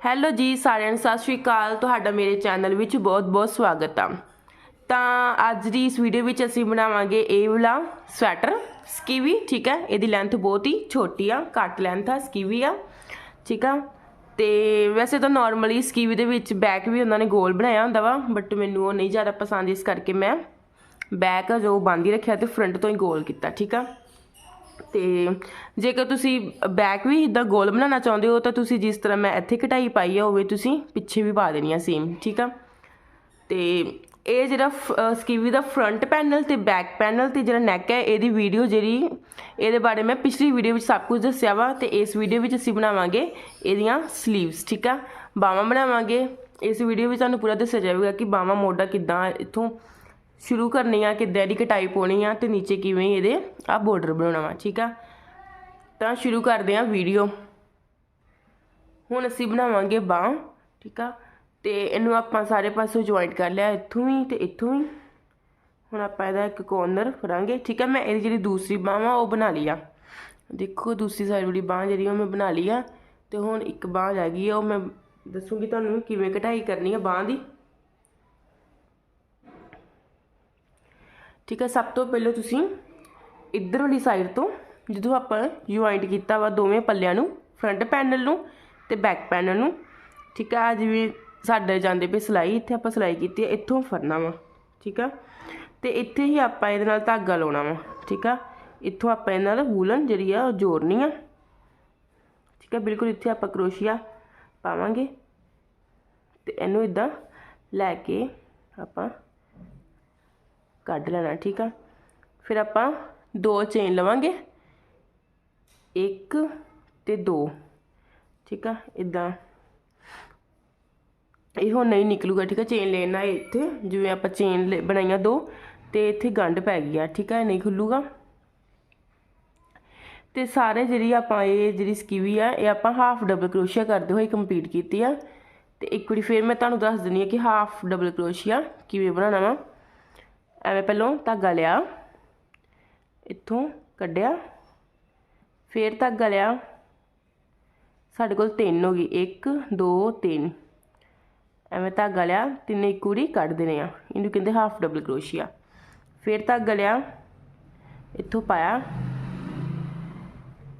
Hello ਜੀ, ਸਾਰਿਆਂ ਨੂੰ ਸਤਿ ਸ਼੍ਰੀ ਅਕਾਲ। ਤੁਹਾਡਾ ਮੇਰੇ ਚੈਨਲ ਵਿੱਚ ਬਹੁਤ-ਬਹੁਤ ਸਵਾਗਤ ਆ। ਤਾਂ ਅੱਜ ਦੀ ਇਸ ਵੀਡੀਓ ਵਿੱਚ ਅਸੀਂ ਬਣਾਵਾਂਗੇ ਇਹ ਵਾਲਾ ਸਵੈਟਰ ਸਕੀਵੀ ਠੀਕ ਹੈ? ਇਹਦੀ ਲੈਂਥ ਬਹੁਤ ਹੀ ਛੋਟੀ ਆ, ਘੱਟ ਲੈਂਥ ਆ ਸਕੀਵੀ ਆ, ਠੀਕ ਆ? ਤੇ ਵੈਸੇ ਤਾਂ ਨਾਰਮਲੀ ਸਕੀਵੀ ਦੇ ਵਿੱਚ ਬੈਕ ਵੀ ਉਹਨਾਂ ਨੇ ਗੋਲ ਬਣਾਇਆ ਹੁੰਦਾ ਵਾ ਬਟ ਮੈਨੂੰ ਉਹ ਨਹੀਂ ਜ਼ਿਆਦਾ ਪਸੰਦ, ਇਸ ਕਰਕੇ ਮੈਂ ਬੈਕ ਜੋ ਬੰਦ ਹੀ ਰੱਖਿਆ ਤੇ ਫਰੰਟ ਤੋਂ ਹੀ ਗੋਲ ਕੀਤਾ, ਠੀਕ ਆ? ਤੇ ਜੇਕਰ ਤੁਸੀਂ ਬੈਕ ਵੀ ਇਦਾਂ ਗੋਲ ਬਣਾਉਣਾ ਚਾਹੁੰਦੇ ਹੋ, ਤਾਂ ਤੁਸੀਂ ਜਿਸ ਤਰ੍ਹਾਂ ਮੈਂ ਇੱਥੇ ਕਟਾਈ ਪਾਈ ਆ ਹੋਵੇ ਤੁਸੀਂ ਪਿੱਛੇ ਵੀ ਪਾ ਦੇਣੀ ਆ ਸੇਮ ਠੀਕ ਆ? ਤੇ ਇਹ ਜਿਹੜਾ ਸਕੀਵੀ ਦਾ ਫਰੰਟ ਪੈਨਲ ਤੇ ਬੈਕ ਪੈਨਲ ਤੇ ਜਿਹੜਾ ਨੈਕ ਹੈ, ਇਹਦੀ ਵੀਡੀਓ ਜਿਹੜੀ, ਇਹਦੇ ਬਾਰੇ ਮੈਂ ਪਿਛਲੀ ਵੀਡੀਓ ਵਿੱਚ ਸਭ ਕੁਝ ਦੱਸਿਆ ਵਾ, ਤੇ ਇਸ ਵੀਡੀਓ ਵਿੱਚ ਅਸੀਂ ਬਣਾਵਾਂਗੇ ਇਹਦੀਆਂ ਸਲੀਵਸ ਠੀਕ ਆ? ਬਾਹਾਂ ਬਣਾਵਾਂਗੇ। ਇਸ ਵੀਡੀਓ ਵਿੱਚ ਤੁਹਾਨੂੰ ਪੂਰਾ ਦੱਸਿਆ ਜਾਵੇਗਾ ਕਿ ਬਾਹਾਂ ਮੋਢਾ ਕਿੱਦਾਂ ਇੱਥੋਂ। ਸ਼ੁਰੂ ਕਰਨੀ ਆ, ਕਿੱਦਾਂ ਦੀ ਕਟਾਈ ਪਾਉਣੀ ਆ ਤੇ ਨੀਚੇ ਕਿਵੇਂ ਇਹਦੇ ਆ ਬਾਰਡਰ ਬਣਾਉਣਾ ਵਾ, ਠੀਕ ਆ? ਤਾਂ ਸ਼ੁਰੂ ਕਰਦੇ ਆ ਵੀਡੀਓ ਹੁਣ ਅਸੀਂ ਬਣਾਵਾਂਗੇ ਬਾਹ, ਠੀਕ ਆ? ਤੇ ਇਹਨੂੰ ਆਪਾਂ ਸਾਰੇ ਪਾਸੇ ਜੁਆਇੰਟ ਕਰ ਲਿਆ, ਇੱਥੋਂ ਵੀ ਤੇ ਇੱਥੋਂ ਵੀ। ਹੁਣ ਆਪਾਂ ਇਹਦਾ ਇੱਕ ਕੋਰਨਰ ਫੜਾਂਗੇ, ਠੀਕ ਆ? ਮੈਂ ਇਹਦੀ ਜਿਹੜੀ ਦੂਸਰੀ ਬਾਹ ਆ ਉਹ ਬਣਾ ਲਈ ਆ। ਦੇਖੋ, ਦੂਸਰੀ ਸਾਈਡ ਵਾਲੀ ਬਾਹ ਜਿਹੜੀ ਉਹ ਮੈਂ ਬਣਾ ਲਈ ਆ। ਤੇ ਹੁਣ ਇੱਕ ਬਾਹ ਰਹਿ ਗਈ ਆ, ਉਹ ਮੈਂ ਦੱਸੂਗੀ ਤੁਹਾਨੂੰ ਕਿਵੇਂ ਕਟਾਈ ਕਰਨੀ ਆ ਬਾਹ ਦੀ। ਠੀਕ ਹੈ, ਸਭ ਤੋਂ ਪਹਿਲਾਂ ਤੁਸੀਂ ਇੱਧਰ ਵਾਲੀ ਸਾਈਡ ਤੋਂ ਜਦੋਂ ਆਪਾਂ ਜੁਆਇੰਟ ਕੀਤਾ ਵਾ ਦੋਵੇਂ ਪੱਲਿਆਂ ਨੂੰ ਫਰੰਟ ਪੈਨਲ ਨੂੰ ਤੇ ਬੈਕ ਪੈਨਲ ਨੂੰ, ਠੀਕ ਆ ਜਿਵੇਂ ਸਾਡੇ ਜਾਂਦੇ ਪਏ ਸਲਾਈ, ਇੱਥੇ ਆਪਾਂ ਸਲਾਈ ਕੀਤੀ ਹੈ, ਇੱਥੋਂ ਫੜਨਾ ਵਾ, ਠੀਕ ਆ ਤੇ ਇੱਥੇ ਹੀ ਆਪਾਂ ਇਹਦੇ ਨਾਲ ਧਾਗਾ ਲਾਉਣਾ ਵਾ, ਠੀਕ ਆ ਇੱਥੋਂ ਆਪਾਂ ਇਹਨਾਂ ਨਾਲ ਵੂਲਨ ਜਿਹੜੀ ਆ ਉਹ ਜੋੜਨੀ ਆ, ਠੀਕ ਆ ਬਿਲਕੁਲ ਇੱਥੇ ਆਪਾਂ ਕਰੋਸ਼ੀਆ ਪਾਵਾਂਗੇ ਤੇ ਇਹਨੂੰ ਇਦਾਂ ਲੈ ਕੇ ਆਪਾਂ ਕੱਢ ਲੈਣਾ, ਠੀਕ ਆ? ਫਿਰ ਆਪਾਂ ਦੋ ਚੇਨ ਲਵਾਂਗੇ। ਇੱਕ ਤੇ ਦੋ, ਠੀਕ ਆ? ਇਦਾਂ ਇਹ ਹੁਣ ਨਹੀਂ ਨਿਕਲੂਗਾ, ਠੀਕ ਆ? ਚੇਨ ਲੈਣਾ ਇੱਥੇ, ਜਿਵੇਂ ਆਪਾਂ ਚੇਨ ਬਣਾਈਆਂ ਦੋ, ਤੇ ਇੱਥੇ ਗੰਢ ਪੈ ਗਈ ਆ, ਠੀਕ ਆ? ਨਹੀਂ ਖੁੱਲੂਗਾ। ਤੇ ਸਾਰੇ ਜਿਹੜੀ ਆਪਾਂ ਇਹ ਜਿਹੜੀ ਸਕੀਵੀ ਆ, ਇਹ ਆਪਾਂ ਹਾਫ ਡਬਲ ਕਰੋਸ਼ੀਆ ਕਰਦੇ ਹੋਏ ਕੰਪਲੀਟ ਕੀਤੀ ਆ। ਤੇ ਇੱਕ ਵਾਰੀ ਫਿਰ ਮੈਂ ਤੁਹਾਨੂੰ ਦੱਸ ਦਿੰਨੀ ਆ ਕਿ ਹਾਫ ਡਬਲ ਕਰੋਸ਼ੀਆ ਕਿਵੇਂ ਬਣਾਉਣਾ ਵਾ। ਐਵੇਂ ਪਹਿਲਾਂ ਧਾਗਾ ਲਿਆ, ਇੱਥੋਂ ਕੱਢਿਆ, ਫੇਰ ਧਾਗਾ ਲਿਆ। ਸਾਡੇ ਕੋਲ ਤਿੰਨ ਹੋ ਗਈ 1 2 3 ਐਵੇਂ ਧਾਗਾ ਲਿਆ, ਤਿੰਨੇ ਇੱਕ ਕੁੜੀ ਕੱਢ ਦੇਣੇ ਆ। ਇਹਨੂੰ ਕਹਿੰਦੇ ਹਾਫ ਡਬਲ ਕਰੋਸ਼ੀਆ। ਫੇਰ ਧਾਗਾ ਲਿਆ, ਇੱਥੋਂ ਪਾਇਆ,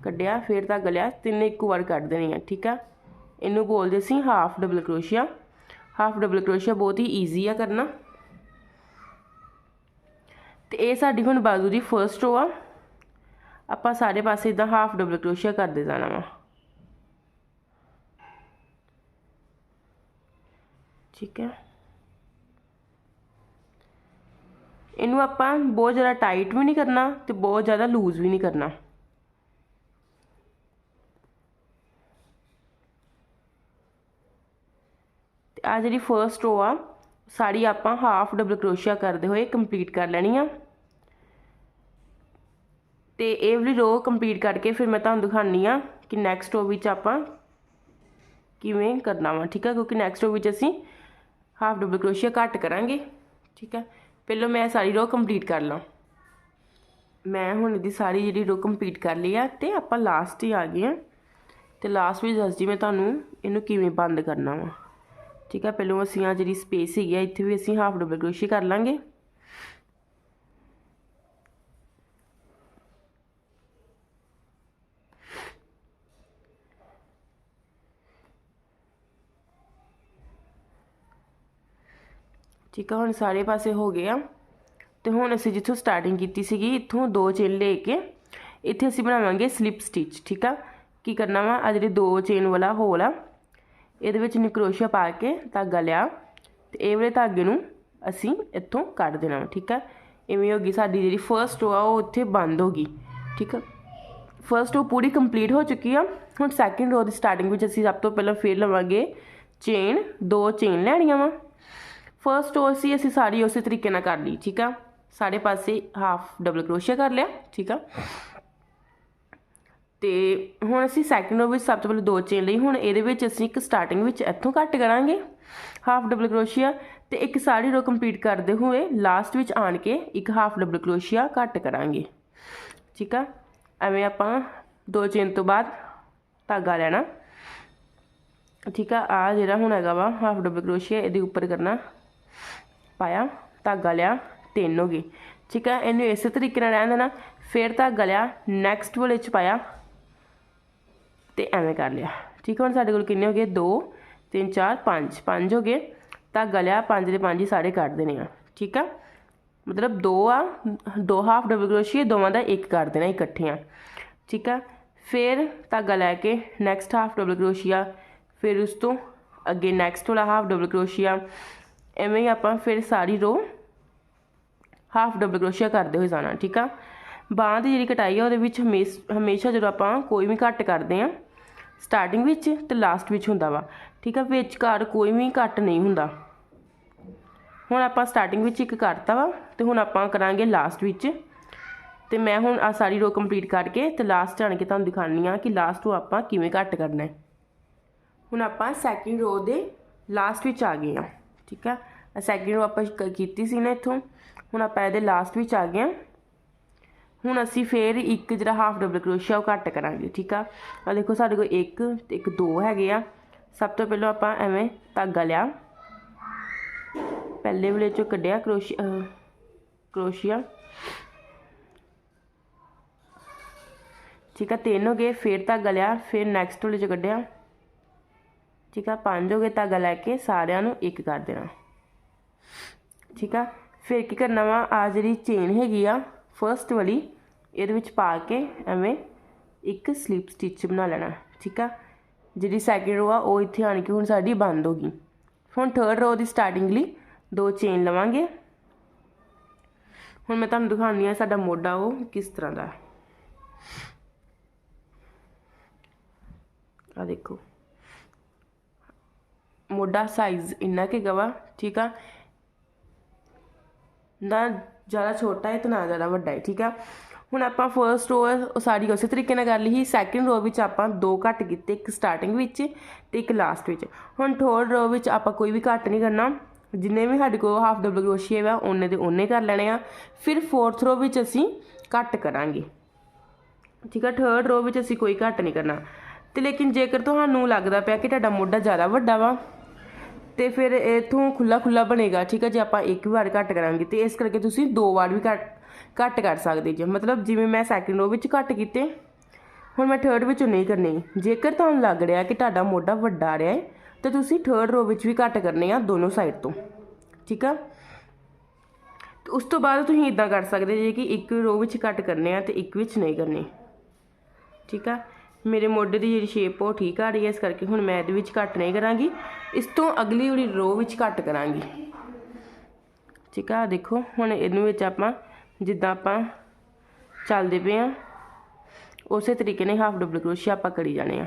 ਕੱਢਿਆ, ਫੇਰ ਧਾਗਾ ਲਿਆ, ਤਿੰਨੇ ਇੱਕੋ ਵਾਰ ਕੱਢ ਦੇਣੇ ਆ, ਠੀਕ ਆ? ਇਹਨੂੰ ਬੋਲਦੇ ਸੀ half double crochet. Half double crochet ਬਹੁਤ ਹੀ ਈਜ਼ੀ ਆ ਕਰਨਾ। ਤੇ ਇਹ ਸਾਡੀ ਹੁਣ ਬਾਜ਼ੂ ਦੀ ਫਰਸਟ ਰੋ ਆ। ਆਪਾਂ ਸਾਰੇ ਪਾਸੇ ਇਦਾਂ ਹਾਫ ਡਬਲ ਕਰੋਸ਼ੀਆ ਕਰਦੇ ਜਾਣਾ ਵਾ। ਠੀਕ ਹੈ। ਇਹਨੂੰ ਆਪਾਂ ਬਹੁਤ ਜ਼ਿਆਦਾ ਟਾਈਟ ਵੀ ਨਹੀਂ ਕਰਨਾ ਤੇ ਬਹੁਤ ਜ਼ਿਆਦਾ ਲੂਜ਼ ਵੀ ਨਹੀਂ ਕਰਨਾ। ਤੇ ਆ ਜਿਹੜੀ ਫਰਸਟ ਰੋ ਆ ਸਾੜੀ ਆਪਾਂ ਹਾਫ ਡਬਲ ਕਰੋਸ਼ੀਆ ਕਰਦੇ ਹੋਏ ਕੰਪਲੀਟ ਕਰ ਲੈਣੀ ਆ। ਤੇ ਇਹ ਵਾਲੀ ਰੋ ਕੰਪਲੀਟ ਕਰਕੇ ਫਿਰ ਮੈਂ ਤੁਹਾਨੂੰ ਦਿਖਾਣੀ ਆ ਕਿ ਨੈਕਸਟ ਰੋ ਵਿੱਚ ਆਪਾਂ ਕਿਵੇਂ ਕਰਨਾ ਵਾ, ਠੀਕ ਆ? ਕਿਉਂਕਿ ਨੈਕਸਟ ਰੋ ਵਿੱਚ ਅਸੀਂ ਹਾਫ ਡਬਲ ਕਰੋਸ਼ੀਆ ਘੱਟ ਕਰਾਂਗੇ, ਠੀਕ ਆ? ਪਹਿਲਾਂ ਮੈਂ ਸਾਰੀ ਰੋ ਕੰਪਲੀਟ ਕਰ ਲਾਂ। ਮੈਂ ਹੁਣ ਇਹਦੀ ਸਾਰੀ ਜਿਹੜੀ ਰੋ ਕੰਪਲੀਟ ਕਰ ਲਈ ਆ ਤੇ ਆਪਾਂ ਲਾਸਟ ਹੀ ਆ ਗਏ ਆ। ਤੇ ਲਾਸਟ ਵਿੱਚ ਦੱਸਦੀ ਮੈਂ ਤੁਹਾਨੂੰ ਇਹਨੂੰ ਕਿਵੇਂ ਬੰਦ ਕਰਨਾ ਵਾ। ਠੀਕ ਹੈ ਪਹਿਲਾਂ ਅਸੀਂ ਆ ਜਿਹੜੀ ਸਪੇਸ ਹੈਗੀ ਆ, ਇੱਥੇ ਵੀ ਅਸੀਂ ਹਾਫ ਡਬਲ ਕਰੋਸ਼ੀ ਕਰ ਲਾਂਗੇ। ਠੀਕ ਆ, ਹੁਣ ਸਾਰੇ ਪਾਸੇ ਹੋ ਗਏ ਆ। ਤੇ ਹੁਣ ਅਸੀਂ ਜਿੱਥੋਂ ਸਟਾਰਟਿੰਗ ਕੀਤੀ ਸੀਗੀ, ਇੱਥੋਂ ਦੋ ਚੇਨ ਲੈ ਕੇ, ਇੱਥੇ ਅਸੀਂ ਬਣਾਵਾਂਗੇ ਸਲਿਪ ਸਟਿਚ ਠੀਕ ਆ? ਕੀ ਕਰਨਾ ਵਾ? ਆ ਜਿਹੜੇ ਦੋ ਚੇਨ ਵਾਲਾ ਹੋਲ ਆ ਇਹਦੇ ਵਿੱਚ ਨਿਕਰੋਸ਼ੀਆ ਪਾ ਕੇ ਧਾਗਾ ਲਿਆ ਤੇ ਇਹ ਵਾਲੇ ਧਾਗੇ ਨੂੰ ਅਸੀਂ ਇੱਥੋਂ ਕੱਢ ਦੇਣਾ ਠੀਕ ਹੈ ਇਵੇਂ ਹੋ ਗਈ ਸਾਡੀ ਜਿਹੜੀ ਫਰਸਟ ਰੋ ਆ, ਉਹ ਉੱਥੇ ਬੰਦ ਹੋ ਗਈ, ਠੀਕ ਹੈ ਫਰਸਟ ਰੋ ਪੂਰੀ ਕੰਪਲੀਟ ਹੋ ਚੁੱਕੀ ਆ। ਹੁਣ ਸੈਕਿੰਡ ਰੋ ਦੀ ਸਟਾਰਟਿੰਗ ਵਿੱਚ ਅਸੀਂ ਸਭ ਤੋਂ ਪਹਿਲਾਂ ਫੇਰ ਲਵਾਂਗੇ ਚੇਨ ਦੋ ਚੇਨ ਲੈਣੀਆਂ ਵਾ। ਫਰਸਟ ਰੋ ਸੀ ਅਸੀਂ ਸਾਰੀ ਉਸੇ ਤਰੀਕੇ ਨਾਲ ਕਰ ਲਈ, ਠੀਕ ਆ? ਸਾਰੇ ਪਾਸੇ ਹਾਫ ਡਬਲ ਕਰੋਸ਼ੀਆ ਕਰ ਲਿਆ, ਠੀਕ ਆ? ਤੇ ਹੁਣ ਅਸੀਂ ਸੈਕਿੰਡ ਰੋ ਵਿੱਚ ਸਭ ਤੋਂ ਪਹਿਲਾਂ ਦੋ ਚੇਨ ਲਈ, ਹੁਣ ਇਹਦੇ ਵਿੱਚ ਅਸੀਂ ਇੱਕ ਸਟਾਰਟਿੰਗ ਵਿੱਚ ਇੱਥੋਂ ਘੱਟ ਕਰਾਂਗੇ ਹਾਫ ਡਬਲ ਕਰੋਸ਼ੀਆ ਤੇ ਇੱਕ ਸਾਰੀ ਰੋ ਕੰਪਲੀਟ ਕਰਦੇ ਹੋਏ ਲਾਸਟ ਵਿੱਚ ਆਣ ਕੇ ਇੱਕ ਹਾਫ ਡਬਲ ਕਰੋਸ਼ੀਆ ਘੱਟ ਕਰਾਂਗੇ। ਠੀਕ ਆ? ਐਵੇਂ ਆਪਾਂ ਦੋ ਚੇਨ ਤੋਂ ਬਾਅਦ ਧਾਗਾ ਲੈਣਾ। ਠੀਕ ਆ? ਆ ਜਿਹੜਾ ਹੁਣ ਹੈਗਾ ਵਾ ਹਾਫ ਡਬਲ ਕਰੋਸ਼ੀਆ ਇਹਦੇ ਉੱਪਰ ਕਰਨਾ। ਪਾਇਆ, ਧਾਗਾ ਲਿਆ, ਤਿੰਨ ਹੋ ਗਏ। ਠੀਕ ਆ? ਇਹਨੂੰ ਇਸੇ ਤਰੀਕੇ ਨਾਲ ਰਹਿਣ ਦੇਣਾ। ਫਿਰ ਧਾਗਾ ਲਿਆ ਨੈਕਸਟ ਵਾਲੇ ਚ ਪਾਇਆ ਤੇ ਐਵੇਂ ਕਰ ਲਿਆ। ਠੀਕ ਆ ਹੁਣ ਸਾਡੇ ਕੋਲ ਕਿੰਨੇ ਹੋ ਗਏ? 2 3 4 5 5 ਹੋ ਗਏ। ਧਾਗਾ ਲਿਆ 5 ਦੇ 5 ਹੀ ਸਾਰੇ ਕੱਢ ਦੇਣੇ ਆ। ਠੀਕ ਆ? ਮਤਲਬ ਦੋ ਆ, ਦੋ ਹਾਫ ਡਬਲ ਕਰੋਸ਼ੀਆ ਦੋਵਾਂ ਦਾ ਇੱਕ ਕਰ ਦੇਣਾ ਇਕੱਠੀਆਂ। ਠੀਕ ਆ? ਫਿਰ ਧਾਗਾ ਲੈ ਕੇ ਨੈਕਸਟ ਹਾਫ ਡਬਲ ਕਰੋਸ਼ੀਆ, ਫਿਰ ਉਸ ਤੋਂ ਅੱਗੇ ਨੈਕਸਟ ਵਾਲਾ ਹਾਫ ਡਬਲ ਕਰੋਸ਼ੀਆ। ਐਵੇਂ ਹੀ ਆਪਾਂ ਫਿਰ ਸਾਰੀ ਰੋ ਹਾਫ ਡਬਲ ਕਰੋਸ਼ੀਆ ਕਰਦੇ ਹੋਏ ਜਾਣਾ। ਠੀਕ ਆ? ਬਾਹਾਂ ਦੀ ਜਿਹੜੀ ਕਟਾਈ ਆ, ਉਹਦੇ ਵਿੱਚ ਹਮੇਸ਼ ਹਮੇਸ਼ਾ ਜਦੋਂ ਆਪਾਂ ਕੋਈ ਵੀ ਘੱਟ ਕਰਦੇ ਆ ਸਟਾਰਟਿੰਗ ਵਿੱਚ ਤੇ ਲਾਸਟ ਵਿੱਚ ਹੁੰਦਾ ਵਾ। ਠੀਕ ਆ ਵਿਚਕਾਰ ਕੋਈ ਵੀ ਘੱਟ ਨਹੀਂ ਹੁੰਦਾ। ਹੁਣ ਆਪਾਂ ਸਟਾਰਟਿੰਗ ਵਿੱਚ ਇੱਕ ਕਰਤਾ ਵਾ ਤੇ ਹੁਣ ਆਪਾਂ ਕਰਾਂਗੇ ਲਾਸਟ ਵਿੱਚ। ਤੇ ਮੈਂ ਹੁਣ ਆ ਸਾਰੀ ਰੋ ਕੰਪਲੀਟ ਕਰਕੇ ਤੇ ਲਾਸਟ ਆਣ ਕੇ ਤੁਹਾਨੂੰ ਦਿਖਾਣੀ ਆ ਕਿ ਲਾਸਟ ਨੂੰ ਆਪਾਂ ਕਿਵੇਂ ਘੱਟ ਕਰਨਾ ਹੈ। ਹੁਣ ਆਪਾਂ ਸੈਕਿੰਡ ਰੋ ਦੇ ਲਾਸਟ ਵਿੱਚ ਆ ਗਏ ਆ। ਠੀਕ ਆ ਸੈਕਿੰਡ ਰੋ ਆਪਾਂ ਕ- ਕੀਤੀ ਸੀ ਨਾ ਇੱਥੋਂ। ਹੁਣ ਆਪਾਂ ਇਹਦੇ ਲਾਸਟ ਵਿੱਚ ਆ ਗਏ ਆ। ਹੁਣ ਅਸੀਂ ਫੇਰ ਇੱਕ ਜਿਹੜਾ ਹਾਫ ਡਬਲ ਕਰੋਸ਼ੀਆ ਉਹ ਘੱਟ ਕਰਾਂਗੇ, ਠੀਕ ਆ? ਆ ਦੇਖੋ ਸਾਡੇ ਕੋਲ ਇੱਕ ਤੇ ਇੱਕ ਦੋ ਹੈਗੇ ਆ। ਸਭ ਤੋਂ ਪਹਿਲਾਂ ਆਪਾਂ ਐਵੇਂ ਧਾਗਾ ਲਿਆ। ਪਹਿਲੇ ਵਾਲੇ ਚੋਂ ਕੱਢਿਆ ਕਰੋਸ਼ੀਆ ਕਰੋਸ਼ੀਆ। ਠੀਕ ਆ, ਤਿੰਨ ਹੋ ਗਏ, ਫਿਰ ਧਾਗਾ ਲਿਆ, ਫਿਰ ਨੈਕਸਟ ਵਾਲੇ ਚੋਂ ਕੱਢਿਆ। ਠੀਕ ਆ, ਪੰਜ ਹੋ ਗਏ ਧਾਗਾ ਲੈ ਕੇ ਸਾਰਿਆਂ ਨੂੰ ਇੱਕ ਕਰ ਦੇਣਾ। ਠੀਕ ਆ, ਫਿਰ ਕੀ ਕਰਨਾ ਵਾ? ਆ ਜਿਹੜੀ ਚੇਨ ਹੈਗੀ ਆ ਫਰਸਟ ਵਾਲੀ, ਇਹਦੇ ਵਿੱਚ ਪਾ ਕੇ ਐਵੇਂ ਇੱਕ ਸਲੀਪ ਸਟਿਚ ਬਣਾ ਲੈਣਾ, ਠੀਕ ਆ? ਜਿਹੜੀ ਸੈਕਿੰਡ ਰੋ ਆ, ਉਹ ਇੱਥੇ ਆਣ ਕੇ ਹੁਣ ਸਾਡੀ ਬੰਦ ਹੋ ਗਈ। ਹੁਣ ਥਰਡ ਰੋ ਦੀ ਸਟਾਰਟਿੰਗ ਲਈ ਦੋ ਚੇਨ ਲਵਾਂਗੇ। ਹੁਣ ਮੈਂ ਤੁਹਾਨੂੰ ਦਿਖਾਉਂਦੀ ਆ ਸਾਡਾ ਮੋਢਾ ਉਹ ਕਿਸ ਤਰ੍ਹਾਂ ਦਾ। ਹੈ ਆ ਦੇਖੋ। ਮੋਢਾ ਸਾਈਜ਼ ਇੰਨਾ ਕਿ ਗਵਾ ਠੀਕ ਆ? ਨਾ ਜ਼ਿਆਦਾ ਛੋਟਾ ਹੈ ਤੇ ਨਾ ਜ਼ਿਆਦਾ ਵੱਡਾ ਹੈ, ਠੀਕ ਆ? ਹੁਣ ਆਪਾਂ ਫਰਸਟ ਰੋ ਸਾਰੀ ਉਸੇ ਤਰੀਕੇ ਨਾਲ ਕਰ ਲਈ ਸੀ। ਸੈਕਿੰਡ ਰੋ ਵਿੱਚ ਆਪਾਂ ਦੋ ਘੱਟ ਕੀਤੇ, ਇੱਕ ਸਟਾਰਟਿੰਗ ਵਿੱਚ ਤੇ ਇੱਕ ਲਾਸਟ ਵਿੱਚ। ਹੁਣ ਥਰਡ ਰੋ ਵਿੱਚ ਆਪਾਂ ਕੋਈ ਵੀ ਘੱਟ ਨਹੀਂ ਕਰਨਾ। ਜਿੰਨੇ ਵੀ ਸਾਡੇ ਕੋਲ ਹਾਫ ਡਬਲ ਕਰੋਸ਼ੀਏ ਵਾ, ਉਹਨੇ ਦੇ ਉਹਨੇ ਕਰ ਲੈਣੇ ਆ। ਫਿਰ ਫੋਰਥ ਰੋ ਵਿੱਚ ਅਸੀਂ ਘੱਟ ਕਰਾਂਗੇ। ਠੀਕ ਆ? ਥਰਡ ਰੋ ਵਿੱਚ ਅਸੀਂ ਕੋਈ ਘੱਟ ਨਹੀਂ ਕਰਨਾ। ਤੇ ਲੇਕਿਨ ਜੇਕਰ ਤੁਹਾਨੂੰ ਲੱਗਦਾ ਪਿਆ ਕਿ ਤੁਹਾਡਾ ਮੋਢਾ ਜ਼ਿਆਦਾ ਵੱਡਾ ਵਾ ਤੇ ਫਿਰ ਇਥੋਂ ਖੁੱਲਾ ਖੁੱਲਾ ਬਣੇਗਾ, ਠੀਕ ਹੈ ਜੇ? ਆਪਾਂ ਇੱਕ ਵਾਰ ਘੱਟ ਕਰਾਂਗੇ ਤੇ ਇਸ ਕਰਕੇ ਤੁਸੀਂ ਦੋ ਵਾਰ ਵੀ ਘੱਟ ਘੱਟ ਕਰ ਸਕਦੇ ਜੇ। ਮਤਲਬ ਜਿਵੇਂ ਮੈਂ ਸੈਕਿੰਡ ਰੋ ਵਿੱਚ ਘੱਟ ਕੀਤੇ, ਹੁਣ ਮੈਂ ਥਰਡ ਵਿੱਚੋਂ ਨਹੀਂ ਕਰਨੀ। ਜੇਕਰ ਤੁਹਾਨੂੰ ਲੱਗ ਰਿਹਾ ਕਿ ਤੁਹਾਡਾ ਮੋਢਾ ਵੱਡਾ ਆ ਰਿਹਾ ਹੈ ਤੇ ਤੁਸੀਂ ਥਰਡ ਰੋ ਵਿੱਚ ਵੀ ਘੱਟ ਕਰਨੇ ਆ ਦੋਨੋਂ ਸਾਈਡ ਤੋਂ, ਠੀਕ ਆ? ਤੇ ਉਸ ਤੋਂ ਬਾਅਦ ਤੁਸੀਂ ਇਦਾਂ ਕਰ ਸਕਦੇ ਜੇ ਕਿ ਇੱਕ ਰੋ ਵਿੱਚ ਘੱਟ ਕਰਨੇ ਆ ਤੇ ਇੱਕ ਵਿੱਚ ਨਹੀਂ ਕਰਨੇ, ਠੀਕ ਆ? ਮੇਰੇ ਮੋਢੇ ਦੀ ਜਿਹੜੀ ਸ਼ੇਪ ਉਹ ਠੀਕ ਆ ਰਹੀ ਹੈ ਇਸ ਕਰਕੇ ਹੁਣ ਮੈਂ ਇਹਦੇ ਵਿੱਚ ਘੱਟ ਨਹੀਂ ਕਰਾਂਗੀ। ਇਸ ਤੋਂ ਅਗਲੀ ਜਿਹੜੀ ਰੋ ਵਿੱਚ ਘੱਟ ਕਰਾਂਗੀ। ਠੀਕ ਆ, ਦੇਖੋ, ਹੁਣ ਇਹਨੂੰ ਵਿੱਚ ਆਪਾਂ ਜਿੱਦਾਂ ਆਪਾਂ ਚੱਲਦੇ ਪਏ ਆ, ਉਸੇ ਤਰੀਕੇ ਨਾਲ ਹਾਫ ਡਬਲ ਕਰੋਸ਼ੀਆ ਆਪਾਂ ਕਰੀ ਜਾਣੇ ਆ।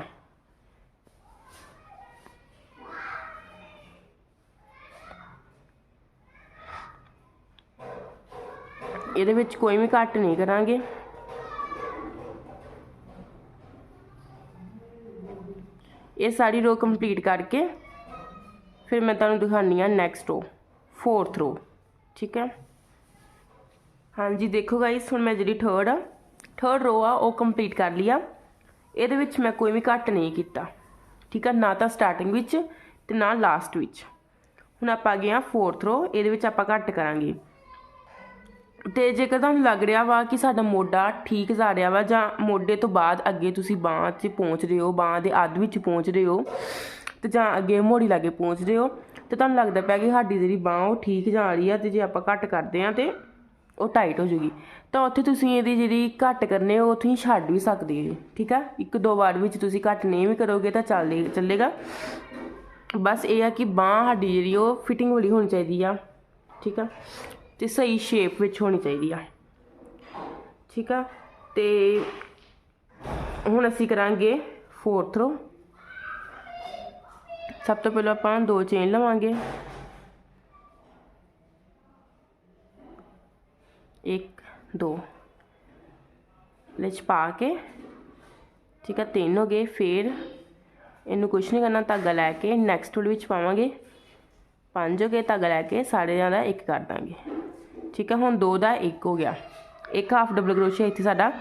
ਇਹਦੇ ਵਿੱਚ ਕੋਈ ਵੀ ਘੱਟ ਨਹੀਂ ਕਰਾਂਗੇ। ਇਹ ਸਾਰੀ ਰੋ ਕੰਪਲੀਟ ਕਰਕੇ ਫਿਰ ਮੈਂ ਤੁਹਾਨੂੰ ਦਿਖਾਉਣੀ ਆ ਨੈਕਸਟ ਰੋ ਫੋਰਥ ਰੋ ਠੀਕ ਹੈ? ਹਾਂਜੀ, ਦੇਖੋ ਗਾਇਸ ਹੁਣ ਮੈਂ ਜਿਹੜੀ ਥਰਡ ਆ ਥਰਡ ਰੋ ਆ, ਉਹ ਕੰਪਲੀਟ ਕਰ ਲਿਆ ਇਹਦੇ ਵਿੱਚ ਮੈਂ ਕੋਈ ਵੀ ਘੱਟ ਨਹੀਂ ਕੀਤਾ, ਠੀਕ ਆ? ਨਾ ਤਾਂ ਸਟਾਰਟਿੰਗ ਵਿੱਚ ਤੇ ਨਾ ਲਾਸਟ ਵਿੱਚ। ਹੁਣ ਆਪਾਂ ਆ ਗਏ ਆ ਫੋਰਥ ਰੋ ਇਹਦੇ ਵਿੱਚ ਆਪਾਂ ਘੱਟ ਕਰਾਂਗੇ। ਅਤੇ ਜੇਕਰ ਤੁਹਾਨੂੰ ਲੱਗ ਰਿਹਾ ਵਾ ਕਿ ਸਾਡਾ ਮੋਢਾ ਠੀਕ ਜਾ ਰਿਹਾ ਵਾ ਜਾਂ ਮੋਢੇ ਤੋਂ ਬਾਅਦ ਅੱਗੇ ਤੁਸੀਂ ਬਾਂਹ 'ਚ ਪਹੁੰਚ ਰਹੇ ਹੋ, ਬਾਂਹ ਦੇ ਅੱਧ ਵਿੱਚ ਪਹੁੰਚ ਰਹੇ ਹੋ ਅਤੇ ਜਾਂ ਅੱਗੇ ਮੋੜੀ ਲਾਗੇ ਪਹੁੰਚ ਰਹੇ ਹੋ, ਤੇ ਤੁਹਾਨੂੰ ਲੱਗਦਾ ਪਿਆ ਕਿ ਸਾਡੀ ਜਿਹੜੀ ਬਾਂਹ ਉਹ ਠੀਕ ਜਾ ਰਹੀ ਆ ਅਤੇ ਜੇ ਆਪਾਂ ਘੱਟ ਕਰਦੇ ਹਾਂ ਤਾਂ ਉਹ ਟਾਈਟ ਹੋ ਜੂਗੀ। ਤਾਂ ਉੱਥੇ ਤੁਸੀਂ ਇਹਦੀ ਜਿਹੜੀ ਘੱਟ ਕਰਨੇ ਉਹ ਉੱਥੇ ਹੀ ਛੱਡ ਵੀ ਸਕਦੇ ਹੋ, ਠੀਕ ਆ? ਇੱਕ ਦੋ ਵਾਰ ਵਿੱਚ ਤੁਸੀਂ ਘੱਟ ਨਹੀਂ ਵੀ ਕਰੋਗੇ ਤਾਂ ਚੱਲੇ ਚੱਲੇਗਾ। ਬਸ ਇਹ ਆ ਕਿ ਬਾਂਹ ਸਾਡੀ ਜਿਹੜੀ ਉਹ ਫਿਟਿੰਗ ਵਾਲੀ ਹੋਣੀ ਚਾਹੀਦੀ ਆ, ਠੀਕ ਆ? ਤੇ ਸਹੀ ਸ਼ੇਪ ਵਿੱਚ ਹੋਣੀ ਚਾਹੀਦੀ ਆ। ਠੀਕ ਆ? ਤੇ ਹੁਣ ਅਸੀਂ ਕਰਾਂਗੇ ਫੋਰਥ ਰੋ ਸਭ ਤੋਂ ਪਹਿਲਾਂ ਆਪਾਂ ਦੋ ਚੇਨ ਲਵਾਂਗੇ। ਇੱਕ, ਦੋ। ਵਿੱਚ ਪਾ ਕੇ, ਠੀਕ ਆ, ਤਿੰਨ ਹੋ ਗਏ। ਫਿਰ ਇਹਨੂੰ ਕੁਛ ਨਹੀਂ ਕਰਨਾ, ਧਾਗਾ ਲੈ ਕੇ ਨੈਕਸਟ ਵਾਲੇ ਵਿੱਚ ਪਾਵਾਂਗੇ। ਪੰਜ ਹੋ ਗਏ, ਧਾਗਾ ਲੈ ਕੇ ਸਾਰੇ ਦਾ ਇੱਕ ਕਰ ਦਾਂਗੇ। ਠੀਕ ਹੈ, ਹੁਣ ਦੋ ਦਾ ਇੱਕ ਹੋ ਗਿਆ। ਇੱਕ ਹਾਫ ਡਬਲ ਕਰੋਸ਼ੀਆ ਇੱਥੇ ਸਾਡਾ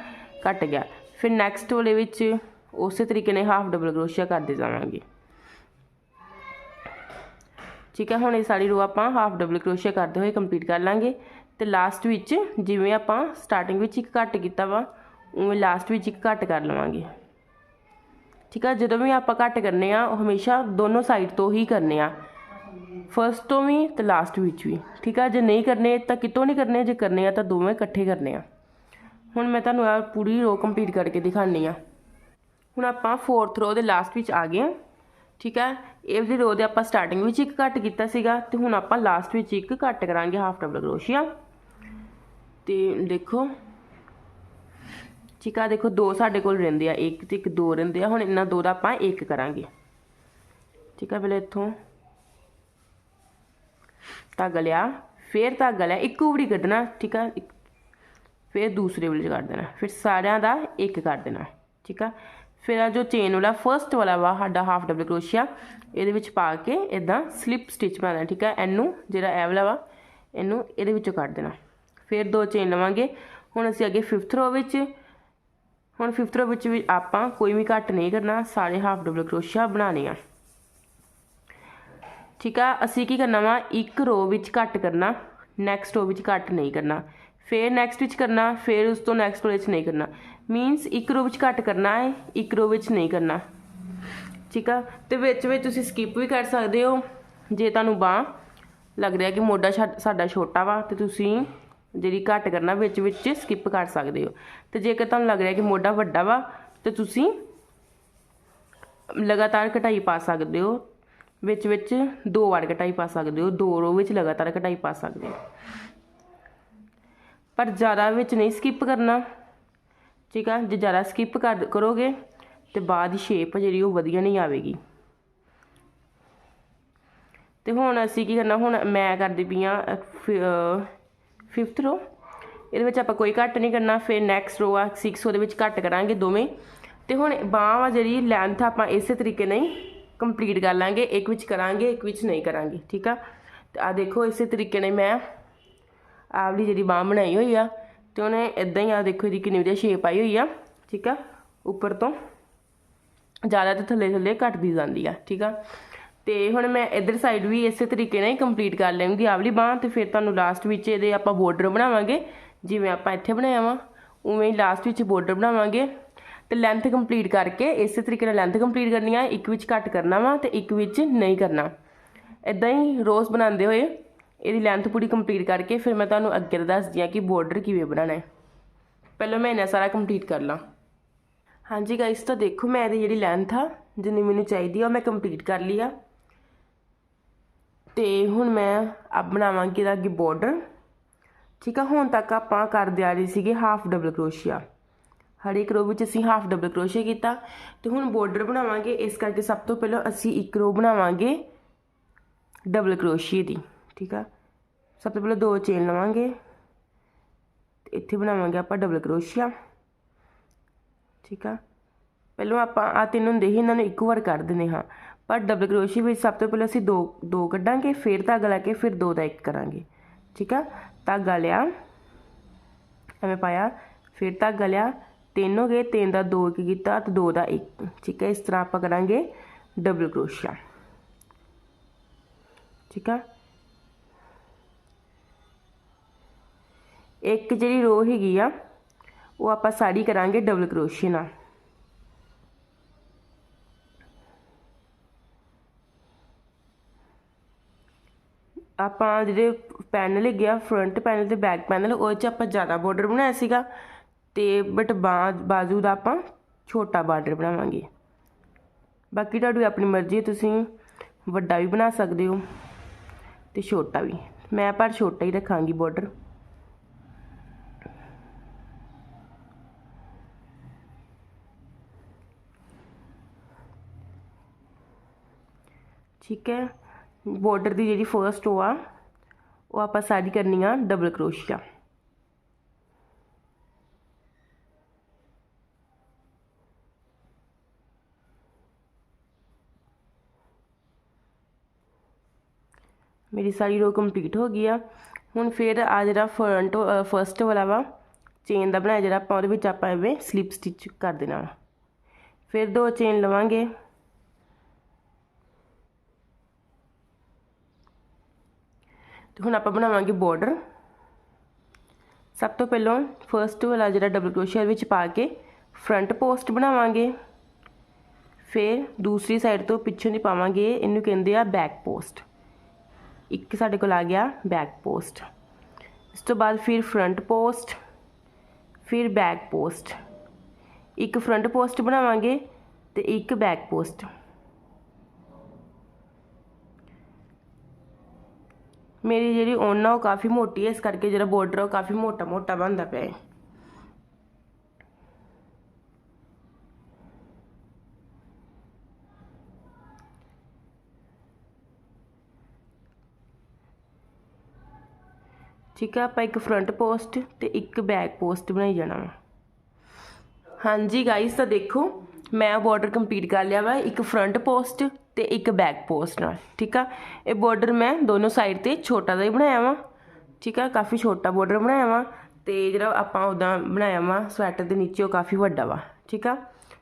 ਕੱਟ ਗਿਆ। ਫਿਰ ਨੈਕਸਟ ਵਾਲੇ ਵਿੱਚ ਉਸੇ ਤਰੀਕੇ ਨਾਲ ਹਾਫ ਡਬਲ ਕਰੋਸ਼ੀਆ ਕਰਦੇ ਜਾਵਾਂਗੇ। ਠੀਕ ਹੈ, ਹੁਣ ਇਹ ਸਾਰੀ ਰੋ ਆਪਾਂ ਹਾਫ ਡਬਲ ਕਰੋਸ਼ੀਆ ਕਰਦੇ ਹੋਏ ਕੰਪਲੀਟ ਕਰ ਲਾਂਗੇ। ਤੇ ਲਾਸਟ ਵਿੱਚ ਜਿਵੇਂ ਆਪਾਂ ਸਟਾਰਟਿੰਗ ਵਿੱਚ ਇੱਕ ਘੱਟ ਕੀਤਾ ਵਾ, ਉਵੇਂ ਲਾਸਟ ਵਿੱਚ ਇੱਕ ਘੱਟ ਕਰ ਲਵਾਂਗੇ। ਠੀਕ ਆ ਜਦੋਂ ਵੀ ਆਪਾਂ ਘੱਟ ਕਰਨੇ ਆ, ਉਹ ਹਮੇਸ਼ਾ ਦੋਨੋਂ ਸਾਈਡ ਤੋਂ ਹੀ ਕਰਨੇ ਆ। ਫਸਟ ਤੋਂ ਵੀ ਤੇ ਲਾਸਟ ਵਿੱਚ ਵੀ। ਠੀਕ ਆ? ਜੇ ਨਹੀਂ ਕਰਨੇ, ਤਾਂ ਕਿਤੋਂ ਨਹੀਂ ਕਰਨੇ? ਜੇ ਕਰਨੇ ਆ, ਤਾਂ ਦੋਵੇਂ ਇਕੱਠੇ ਕਰਨੇ ਆ। ਹੁਣ ਮੈਂ ਤੁਹਾਨੂੰ ਆ ਪੂਰੀ ਰੋ ਕੰਪਲੀਟ ਕਰਕੇ ਦਿਖਾਣੀ ਆ ਹੁਣ ਆਪਾਂ ਫੋਰਥ ਰੋ ਦੇ ਲਾਸਟ ਵਿੱਚ ਆ ਗਏ ਆ ਠੀਕ ਹੈ ਇਹ ਵੀ ਰੋ ਦੇ ਆਪਾਂ ਸਟਾਰਟਿੰਗ ਵਿੱਚ ਇੱਕ ਘੱਟ ਕੀਤਾ ਸੀਗਾ ਤੇ ਹੁਣ ਆਪਾਂ ਲਾਸਟ ਵਿੱਚ ਇੱਕ ਘੱਟ ਕਰਾਂਗੇ ਹਾਫ ਡਬਲ ਕਰੋਸ਼ੀਆ। ਤੇ ਦੇਖੋ। ਠੀਕ ਆ? ਦੇਖੋ, ਦੋ ਸਾਡੇ ਕੋਲ ਰਹਿੰਦੇ ਆ। ਇੱਕ ਤੇ ਇੱਕ ਦੋ ਰਹਿੰਦੇ ਆ। ਹੁਣ ਇਹਨਾਂ ਦੋ ਦਾ ਆਪਾਂ ਇੱਕ ਕਰਾਂਗੇ। ਠੀਕ ਆ? ਪਹਿਲੇ ਇੱਥੋਂ ਧਾਗਾ ਲਿਆ, ਫਿਰ ਧਾਗਾ ਲਿਆ, ਇੱਕ ਉਬੜੀ ਕੱਢਣਾ ਠੀਕ ਆ, ਇੱਕ ਫਿਰ ਦੂਸਰੇ ਵਾਲੇ 'ਚ ਕਰ ਦੇਣਾ, ਫਿਰ ਸਾਰਿਆਂ ਦਾ ਇੱਕ ਕਰ ਦੇਣਾ, ਠੀਕ ਆ। ਫਿਰ ਆ ਜੋ ਚੇਨ ਵਾਲਾ ਫਰਸਟ ਵਾਲਾ ਵਾ, ਸਾਡਾ ਹਾਫ ਡਬਲ ਕਰੋਸ਼ੀਆ, ਇਹਦੇ ਵਿੱਚ ਪਾ ਕੇ ਇਦਾਂ ਸਲਿਪ ਸਟਿਚ ਬਣਾਉਣਾ ਠੀਕ ਆ। ਇਹਨੂੰ ਜਿਹੜਾ ਇਹ ਵਾਲਾ ਵਾ, ਇਹਨੂੰ ਇਹਦੇ ਵਿੱਚੋਂ ਕੱਢ ਦੇਣਾ। ਫਿਰ ਦੋ ਚੇਨ ਲਵਾਂਗੇ, ਹੁਣ ਅਸੀਂ ਅੱਗੇ 5th ਰੋ ਵਿੱਚ, ਹੁਣ 5th ਰੋ ਵਿੱਚ ਵੀ ਆਪਾਂ ਕੋਈ ਵੀ ਘੱਟ ਨਹੀਂ ਕਰਨਾ, ਸਾਰੇ ਹਾਫ ਡਬਲ ਕਰੋਸ਼ੀਆ ਬਣਾਉਣੇ ਆ। ਠੀਕ ਆ? ਅਸੀਂ ਕੀ ਕਰਨਾ ਵਾ? ਇੱਕ ਰੋ ਵਿੱਚ ਘੱਟ ਕਰਨਾ ਨੈਕਸਟ ਰੋ ਵਿੱਚ ਘੱਟ ਨਹੀਂ ਕਰਨਾ। ਫਿਰ ਨੈਕਸਟ ਵਿੱਚ ਕਰਨਾ, ਫਿਰ ਉਸ ਤੋਂ ਨੈਕਸਟ ਰੋ ਵਿੱਚ ਨਹੀਂ ਕਰਨਾ। ਮੀਨਸ ਇੱਕ ਰੋ ਵਿੱਚ ਘੱਟ ਕਰਨਾ ਹੈ, ਇੱਕ ਰੋ ਵਿੱਚ ਨਹੀਂ ਕਰਨਾ। ਠੀਕ ਆ? ਤੇ ਵਿੱਚ ਵਿੱਚ ਤੁਸੀਂ ਸਕਿਪ ਵੀ ਕਰ ਸਕਦੇ ਹੋ। ਜੇ ਤੁਹਾਨੂੰ ਬਾਹ ਲੱਗ ਰਿਹਾ ਕਿ ਮੋਢਾ ਛਾ- ਸਾਡਾ ਛੋਟਾ ਵਾ, ਤੇ ਤੁਸੀਂ ਜਿਹੜੀ ਘੱਟ ਕਰਨਾ, ਵਿੱਚ ਵਿੱਚ ਸਕਿਪ ਕਰ ਸਕਦੇ ਹੋ। ਤੇ ਜੇਕਰ ਤੁਹਾਨੂੰ ਲੱਗ ਰਿਹਾ ਕਿ ਮੋਢਾ ਵੱਡਾ ਵਾ, ਤੇ ਤੁਸੀਂ ਲਗਾਤਾਰ ਘਟਾਈ ਪਾ ਸਕਦੇ ਹੋ। ਵਿੱਚ ਵਿੱਚ ਦੋ ਵਾਰ ਕਟਾਈ ਪਾ ਸਕਦੇ ਹੋ, ਦੋ ਰੋ ਵਿੱਚ ਲਗਾਤਾਰ ਕਟਾਈ ਪਾ ਸਕਦੇ ਹੋ। ਪਰ ਜ਼ਿਆਦਾ ਵਿੱਚ ਨਹੀਂ ਸਕਿਪ ਕਰਨਾ, ਠੀਕ ਆ? ਜੇ ਜ਼ਿਆਦਾ ਸਕਿਪ ਕਰ, ਕਰੋਗੇ ਤੇ ਬਾਅਦ ਦੀ ਸ਼ੇਪ ਜਿਹੜੀ ਉਹ ਵਧੀਆ ਨਹੀਂ ਆਵੇਗੀ। ਤੇ ਹੁਣ ਅਸੀਂ ਕੀ ਕਰਨਾ, ਹੁਣ ਮੈਂ ਕਰਦੀ ਪਈ ਆ 5th ਰੋ ਇਹਦੇ ਵਿੱਚ ਆਪਾਂ ਕੋਈ ਘੱਟ ਨਹੀਂ ਕਰਨਾ, ਫਿਰ ਨੈਕਸਟ ਰੋ ਆ 6 ਉਹਦੇ ਵਿੱਚ ਘੱਟ ਕਰਾਂਗੇ ਦੋਵੇਂ। ਤੇ ਹੁਣ ਬਾਂਹ ਵਾ ਜਿਹੜੀ ਲੈਂਥ ਆਪਾਂ ਇਸੇ ਤਰੀਕੇ ਨਾਲ ਹੀ ਕੰਪਲੀਟ ਕਰ ਲਾਂਗੇ, ਇੱਕ ਵਿੱਚ ਕਰਾਂਗੇ, ਇੱਕ ਵਿੱਚ ਨਹੀਂ ਕਰਾਂਗੇ, ਠੀਕ ਆ? ਤੇ ਆ ਦੇਖੋ, ਇਸੇ ਤਰੀਕੇ ਨਾਲ ਮੈਂ ਆਵਲੀ ਜਿਹੜੀ ਬਾਂਹ ਬਣਾਈ ਹੋਈ ਆ, ਤੇ ਉਹਨੇ ਇਦਾਂ ਹੀ ਆ ਦੇਖੋ ਇਹਦੀ ਕਿੰਨੀ ਵਧੀਆ ਸ਼ੇਪ ਆਈ ਹੋਈ ਆ, ਠੀਕ ਆ? ਉੱਪਰ ਤੋਂ ਜ਼ਿਆਦਾ ਤੇ ਥੱਲੇ ਥੱਲੇ ਘਟਦੀ ਜਾਂਦੀ ਆ, ਠੀਕ ਆ? ਤੇ ਹੁਣ ਮੈਂ ਇਧਰ ਸਾਈਡ ਵੀ ਇਸੇ ਤਰੀਕੇ ਨਾਲ ਹੀ ਕੰਪਲੀਟ ਕਰ ਲਵਾਂਗੀ ਆਵਲੀ ਬਾਂਹ, ਤੇ ਫਿਰ ਤੁਹਾਨੂੰ ਲਾਸਟ ਵਿੱਚ ਇਹਦੇ ਆਪਾਂ ਬਾਰਡਰ ਬਣਾਵਾਂਗੇ, ਜਿਵੇਂ ਆਪਾਂ ਇੱਥੇ ਬਣਾਇਆ ਵਾ, ਉਵੇਂ ਹੀ ਲਾਸਟ ਵਿੱਚ ਬਾਰਡਰ ਬਣਾਵਾਂਗੇ। ਤੇ ਲੈਂਥ ਕੰਪਲੀਟ ਕਰਕੇ ਇਸੇ ਤਰੀਕੇ ਨਾਲ ਲੈਂਥ ਕੰਪਲੀਟ ਕਰਨੀ ਆ, ਇੱਕ ਵਿੱਚ ਘੱਟ ਕਰਨਾ ਵਾ ਤੇ ਇੱਕ ਵਿੱਚ ਨਹੀਂ ਕਰਨਾ। ਇਦਾਂ ਹੀ ਰੋਜ਼ ਬਣਾਉਂਦੇ ਹੋਏ ਇਹਦੀ ਲੈਂਥ ਪੂਰੀ ਕੰਪਲੀਟ ਕਰਕੇ ਫਿਰ ਮੈਂ ਤੁਹਾਨੂੰ ਅੱਗੇ ਦਾ ਦੱਸਦੀ ਆ ਕਿ ਬਾਰਡਰ ਕਿਵੇਂ ਬਣਾਉਣਾ ਹੈ। ਪਹਿਲਾਂ ਮੈਂ ਇਹਨਾਂ ਸਾਰਾ ਕੰਪਲੀਟ ਕਰ ਲਾਂ। ਹਾਂਜੀ ਗਾਇਸ ਤਾਂ ਦੇਖੋ ਮੈਂ ਇਹਦੀ ਜਿਹੜੀ ਲੈਂਥ ਆ, ਜਿੰਨੀ ਮੈਨੂੰ ਚਾਹੀਦੀ ਆ, ਉਹ ਮੈਂ ਕੰਪਲੀਟ ਕਰ ਲਈ ਆ। ਤੇ ਹੁਣ ਮੈਂ ਅਬ ਬਣਾਵਾਂਗੀ ਇਹਦਾ ਅੱਗੇ ਬਾਰਡਰ ਠੀਕ ਆ, ਹੁਣ ਤੱਕ ਆਪਾਂ ਕਰਦੇ ਆ ਰਹੇ ਸੀਗੇ ਹਾਫ ਡਬਲ ਕਰੋਸ਼ੀਆ ਹਰ ਇੱਕ ਰੋ ਵਿੱਚ ਅਸੀਂ ਹਾਫ ਡਬਲ ਕਰੋਸ਼ੀਆ ਕੀਤਾ ਤੇ ਹੁਣ ਬਾਰਡਰ ਬਣਾਵਾਂਗੇ। ਇਸ ਕਰਕੇ ਸਭ ਤੋਂ ਪਹਿਲਾਂ ਅਸੀਂ ਇੱਕ ਰੋ ਬਣਾਵਾਂਗੇ ਡਬਲ ਕਰੋਸ਼ੀਏ ਦੀ, ਠੀਕ ਆ? ਸਭ ਤੋਂ ਪਹਿਲਾਂ ਦੋ ਚੇਨ ਲਵਾਂਗੇ। ਤੇ ਇੱਥੇ ਬਣਾਵਾਂਗੇ ਆਪਾਂ ਡਬਲ ਕਰੋਸ਼ੀਆ ਠੀਕ ਆ? ਪਹਿਲਾਂ ਆਪਾਂ ਆ ਤਿੰਨ ਹੁੰਦੇ ਸੀ, ਇਹਨਾਂ ਨੂੰ ਇੱਕ ਵਾਰ ਕਰ ਦਿੰਦੇ ਹਾਂ। ਪਰ ਡਬਲ ਕਰੋਸ਼ੀਏ ਵਿੱਚ ਸਭ ਤੋਂ ਪਹਿਲਾਂ ਅਸੀਂ ਦੋ ਦੋ ਕੱਢਾਂਗੇ, ਫਿਰ ਧਾਗਾ ਲਾ ਕੇ ਫਿਰ ਦੋ ਦਾ ਇੱਕ ਕਰਾਂਗੇ, ਠੀਕ ਆ? ਧਾਗਾ ਲਿਆ, ਐਵੇਂ ਪਾਇਆ, ਫਿਰ ਧਾਗਾ ਲਿਆ ਤਿੰਨ ਹੋ ਗਏ, ਤਿੰਨ ਦਾ ਦੋ ਇੱਕ ਕੀਤਾ, ਤੇ ਦੋ ਦਾ ਇੱਕ। ਠੀਕ ਹੈ, ਇਸ ਤਰ੍ਹਾਂ ਆਪਾਂ ਕਰਾਂਗੇ ਡਬਲ ਕਰੋਸ਼ੀਆ ਠੀਕ ਆ? ਇੱਕ ਜਿਹੜੀ ਰੋ ਹੈਗੀ ਆ, ਉਹ ਆਪਾਂ ਸਾਰੀ ਕਰਾਂਗੇ ਡਬਲ ਕਰੋਸ਼ੀਆ ਨਾਲ। ਆਪਾਂ ਜਿਹੜੇ ਪੈਨਲ ਹੈਗੇ ਆ ਫਰੰਟ ਪੈਨਲ ਤੇ ਬੈਕ ਪੈਨਲ ਉਹ 'ਚ ਆਪਾਂ ਜ਼ਿਆਦਾ ਬਾਰਡਰ ਬਣਾਇਆ ਸੀਗਾ। ਅਤੇ ਬਟ ਬਾਜੂ ਦਾ ਆਪਾਂ ਛੋਟਾ ਬਾਰਡਰ ਬਣਾਵਾਂਗੇ। ਬਾਕੀ ਤੁਹਾਡੀ ਆਪਣੀ ਮਰਜ਼ੀ ਹੈ, ਤੁਸੀਂ ਵੱਡਾ ਵੀ ਬਣਾ ਸਕਦੇ ਹੋ ਅਤੇ ਛੋਟਾ ਵੀ। ਮੈਂ ਪਰ ਛੋਟਾ ਹੀ ਰੱਖਾਂਗੀ ਬਾਰਡਰ ਠੀਕ ਹੈ। ਬਾਰਡਰ ਦੀ ਜਿਹੜੀ ਫਰਸਟ ਰੋ ਆ, ਉਹ ਆਪਾਂ ਸਾਰੀ ਕਰਨੀ ਆ ਡਬਲ ਕਰੋਸ਼ੀਆ ਮੇਰੀ ਸਾਰੀ ਰੋ ਕੰਪਲੀਟ ਹੋ ਗਈ ਆ। ਹੁਣ ਫਿਰ ਆ ਜਿਹੜਾ ਫਰੰਟ ਫਰਸਟ ਵਾਲਾ ਵਾ ਚੇਨ ਦਾ ਬਣਾਇਆ ਜਿਹੜਾ ਆਪਾਂ ਉਹਦੇ ਵਿੱਚ ਆਪਾਂ ਐਵੇਂ ਸਲਿਪ ਸਟਿਚ ਕਰ ਦੇਣਾ ਫਿਰ ਦੋ ਚੇਨ ਲਵਾਂਗੇ। ਤੇ ਹੁਣ ਆਪਾਂ ਬਣਾਵਾਂਗੇ ਬਾਰਡਰ ਸਭ ਤੋਂ ਪਹਿਲਾਂ ਫਰਸਟ ਵਾਲਾ ਜਿਹੜਾ ਡਬਲ ਕ੍ਰੋਸ਼ੀਆ ਵਿੱਚ ਪਾ ਕੇ ਫਰੰਟ ਪੋਸਟ ਬਣਾਵਾਂਗੇ। ਫਿਰ ਦੂਸਰੀ ਸਾਈਡ ਤੋਂ ਪਿੱਛੋਂ ਦੀ ਪਾਵਾਂਗੇ, ਇਹਨੂੰ ਕਹਿੰਦੇ ਆ ਬੈਕ ਪੋਸਟ ਇੱਕ ਸਾਡੇ ਕੋਲ ਆ ਗਿਆ ਬੈਕ ਪੋਸਟ ਇਸ ਤੋਂ ਬਾਅਦ ਫਿਰ ਫਰੰਟ ਪੋਸਟ ਫਿਰ ਬੈਕ ਪੋਸਟ ਇੱਕ ਫਰੰਟ ਪੋਸਟ ਬਣਾਵਾਂਗੇ ਤੇ ਇੱਕ ਬੈਕ ਪੋਸਟ ਮੇਰੀ ਜਿਹੜੀ ਓਨਾ ਉਹ ਕਾਫੀ ਮੋਟੀ ਹੈ ਇਸ ਕਰਕੇ ਜਿਹੜਾ ਬਾਰਡਰ ਉਹ ਕਾਫੀ ਮੋਟਾ ਮੋਟਾ ਬਣਦਾ ਪਿਆ ਹੈ ਠੀਕ ਆ, ਆਪਾਂ ਇੱਕ ਫਰੰਟ ਪੋਸਟ ਤੇ ਇੱਕ ਬੈਕ ਪੋਸਟ ਬਣਾਈ ਜਾਣਾ ਵਾ। ਹਾਂਜੀ ਗਾਇਸ ਤਾਂ ਦੇਖੋ, ਮੈਂ ਬਾਰਡਰ ਕੰਪਲੀਟ ਕਰ ਲਿਆ ਵਾ, ਇੱਕ ਫਰੰਟ ਪੋਸਟ ਤੇ ਇੱਕ ਬੈਕ ਪੋਸਟ ਨਾਲ, ਠੀਕ ਆ। ਇਹ ਬਾਰਡਰ ਮੈਂ ਦੋਨੋਂ ਸਾਈਡ ਤੇ ਛੋਟਾ ਦਾ ਹੀ ਬਣਾਇਆ ਵਾ, ਠੀਕ ਆ, ਕਾਫੀ ਛੋਟਾ ਬਾਰਡਰ ਬਣਾਇਆ ਵਾ ਤੇ ਜਿਹੜਾ ਆਪਾਂ ਉਦਾਂ ਬਣਾਇਆ ਵਾ ਸਵੈਟਰ ਦੇ ਨੀਚੇ ਉਹ ਕਾਫੀ ਵੱਡਾ ਵਾ, ਠੀਕ ਆ।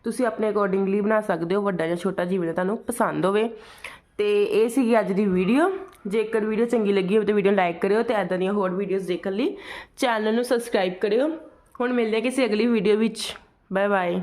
ਤੁਸੀਂ ਆਪਣੇ ਅਕੋਰਡਿੰਗਲੀ ਬਣਾ ਸਕਦੇ ਹੋ, ਵੱਡਾ ਜਾਂ ਛੋਟਾ, ਜਿਵੇਂ ਤੁਹਾਨੂੰ ਪਸੰਦ ਹੋਵੇ। ਤੇ ਇਹ ਸੀਗੀ ਅੱਜ ਦੀ ਵੀਡੀਓ ਜੇਕਰ ਵੀਡੀਓ ਚੰਗੀ ਲੱਗੀ ਹੋਵੇ ਤਾਂ ਵੀਡੀਓ ਲਾਈਕ ਕਰਿਓ ਤੇ ਐਦਾਂ ਦੀਆਂ ਹੋਰ ਵੀਡੀਓਜ਼ ਦੇਖਣ ਲਈ ਚੈਨਲ ਨੂੰ ਸਬਸਕ੍ਰਾਈਬ ਕਰਿਓ। ਹੁਣ ਮਿਲਦੇ ਹਾਂ ਕਿਸੇ ਅਗਲੀ ਵੀਡੀਓ ਵਿੱਚ। Bye bye